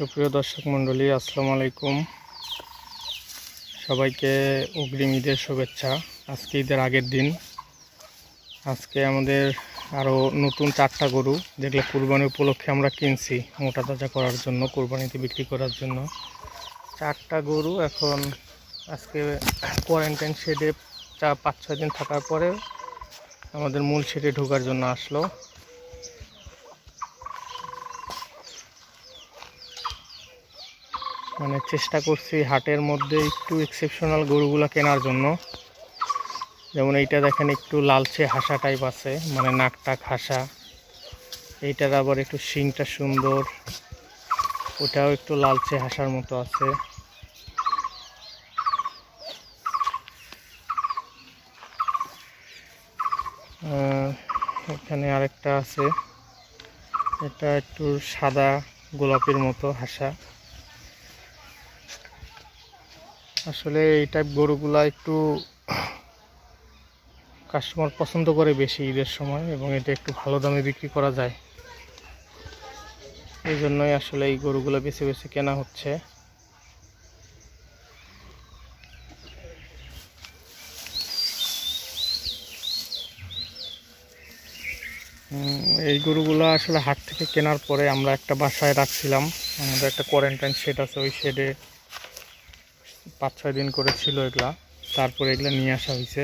সুপ্রিয় দর্শক মণ্ডলী, আসসালামু আলাইকুম। সবাইকে অগ্রিম ঈদের শুভেচ্ছা। আজকে ঈদের আগের দিন। আজকে আমাদের আরও নতুন চারটা গরু, যেগুলো কুরবানি উপলক্ষে আমরা কিনছি, মোটা তাজা করার জন্য, কুরবানিতে বিক্রি করার জন্য। চারটা গরু এখন আজকে কোয়ারেন্টাইন শেডে চা পাঁচ ছয় দিন থাকার পরে আমাদের মূল শেডে ঢোকার জন্য আসলো। মানে চেষ্টা করছি হাটের মধ্যে একটু এক্সেপশনাল গরুগুলো কেনার জন্য। যেমন এইটা দেখেন একটু লালচে হাসা টাইপ আছে মানে নাক টাক হাসা। এইটার আবার একটু শিংটা সুন্দর, ওটাও একটু লালচে হাসার মতো আছে। এখানে আরেকটা আছে, এটা একটু সাদা গোলাপের মতো হাসা। আসলে এই টাইপ গরুগুলা একটু কাস্টমার পছন্দ করে বেশি ঈদের সময় এবং এটা একটু ভালো দামে বিক্রি করা যায়। এই জন্যই আসলে এই গরুগুলো বেছে বেছে কেনা হচ্ছে। এই গরুগুলো আসলে হাট থেকে কেনার পরে আমরা একটা বাসায় রাখছিলাম। আমাদের একটা কোয়ারেন্টাইন শেড আছে, ওই শেডে পাঁচ ছয় দিন করে ছিল এগুলা। তারপরে এগুলা নিয়ে আসা হয়েছে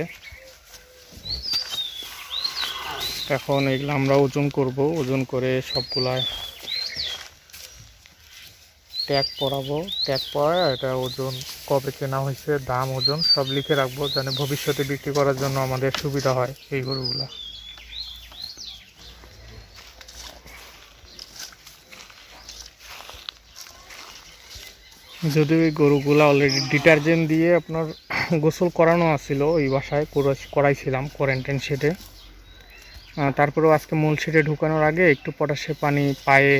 এখন এগুলো আমরা ওজন করব। ওজন করে সবগুলায় ট্যাগ পরাবো। ট্যাগ পরায় এটা ওজন, কবে কেনা হয়েছে দাম, ওজন সব লিখে রাখব, যেন ভবিষ্যতে বিক্রি করার জন্য আমাদের সুবিধা হয় এই গরুগুলা। যদিও ওই গরুগুলা অলরেডি ডিটারজেন্ট দিয়ে আপনার গোসল করানো আছিল, ওই বাসায় করাইছিলাম কোয়ারেন্টাইন শেডে তারপরেও আজকে মূল শেডে ঢুকানোর আগে একটু পটাশে পানি, পায়ে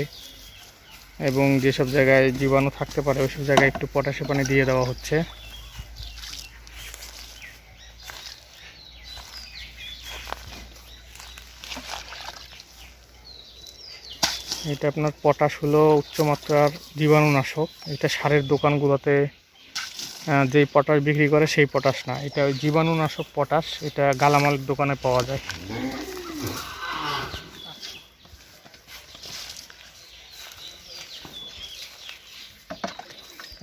এবং যেসব জায়গায় জীবাণু থাকতে পারে, ওইসব জায়গায় একটু পটাশে পানি দিয়ে দেওয়া হচ্ছে। এটা আপনার পটাশ হলো উচ্চমাত্রার জীবাণুনাশক। এটা সারের দোকানগুলোতে যেই পটাশ বিক্রি করে সেই পটাশ না। এটা ওই জীবাণুনাশক পটাশ, এটা গালামালের দোকানে পাওয়া যায়।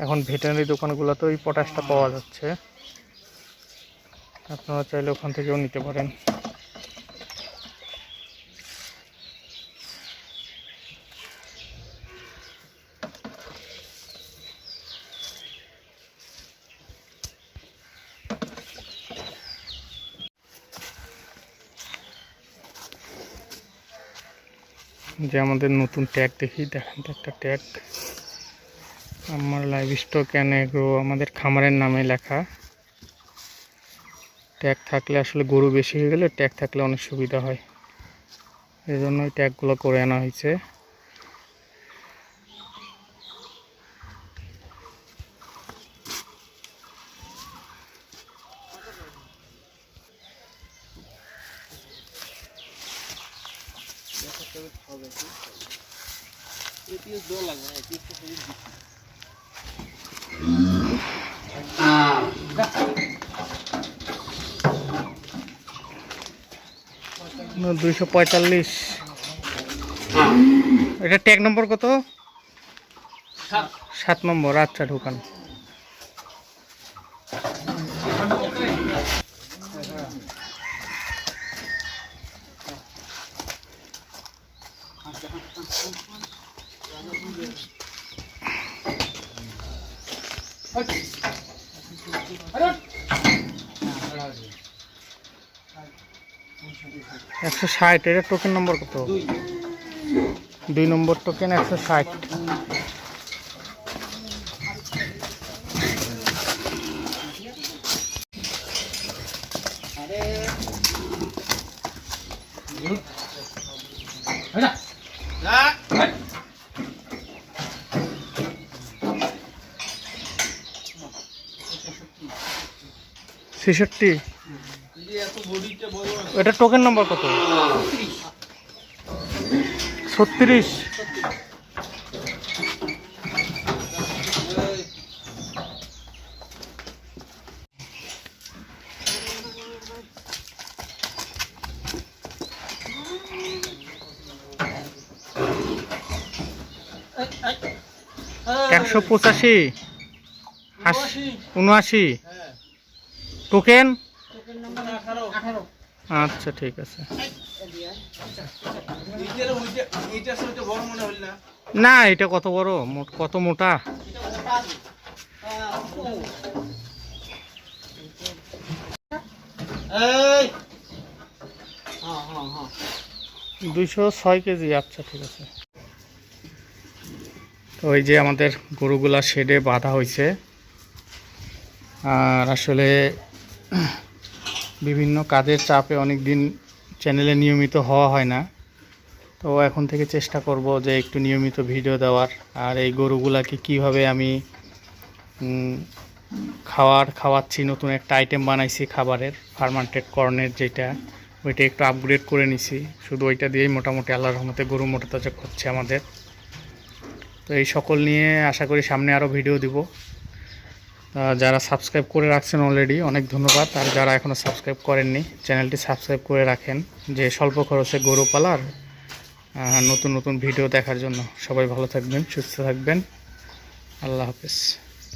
এখন ভেটেরিনারি দোকানগুলোতে ওই পটাশটা পাওয়া যাচ্ছে। আপনারা চাইলে ওখান থেকেও নিতে পারেন। যে আমাদের নতুন ট্যাগ দেখি, দেখেন তো একটা ট্যাগ আমার লাইভ স্টক অ্যান্ড আমাদের খামারের নামে লেখা। ট্যাগ থাকলে আসলে গরু বেশি হয়ে গেলে ট্যাগ থাকলে অনেক সুবিধা হয়। এই জন্যই ট্যাগগুলো করে আনা হয়েছে। দুইশো পঁয়তাল্লিশ। এটা ট্যাগ নম্বর কত? সাত নম্বর আচ্ছা ঢুকান। একশো ষাট এটা টোকেন নম্বর কত? দুই। নম্বর টোকেন একশো ষাট। ছেষট্টি। এটা টোকেন নাম্বার কত? ছত্রিশ। একশো পঁচাশি। উনআশি। টোকেন আচ্ছা ঠিক আছে। না। এটা কত বড়? মোট- কত মোটা? দুইশো ছয় কেজি আচ্ছা ঠিক আছে। তো ওই যে আমাদের গরুগুলা শেডে বাঁধা হয়েছে আর আসলে বিভিন্ন কাজের চাপে অনেক দিন চ্যানেলে নিয়মিত হওয়া হয় না। তো এখন থেকে চেষ্টা করব যে একটু নিয়মিত ভিডিও দেওয়ার। আর এই গরুগুলাকে কীভাবে আমি খাওয়ার, খাওয়াচ্ছি, নতুন একটা আইটেম বানাইছি খাবারের ফার্মান্টেড কর্নের যেটা, ওইটা একটু আপগ্রেড করে নিছি। শুধু ওইটা দিয়েই মোটামুটি আল্লাহর রহমতে গরু মোটা তাজা হচ্ছে আমাদের। তো এই সকল নিয়ে আশা করি সামনে আরও ভিডিও দিব। যারা সাবস্ক্রাইব করে রাখছেন অলরেডি অনেক ধন্যবাদ। আর যারা এখনও সাবস্ক্রাইব করেননি, চ্যানেলটি সাবস্ক্রাইব করে রাখেন, যে স্বল্প খরচে গরু পালার নতুন নতুন ভিডিও দেখার জন্য। সবাই ভালো থাকবেন, সুস্থ থাকবেন। আল্লাহ হাফেজ।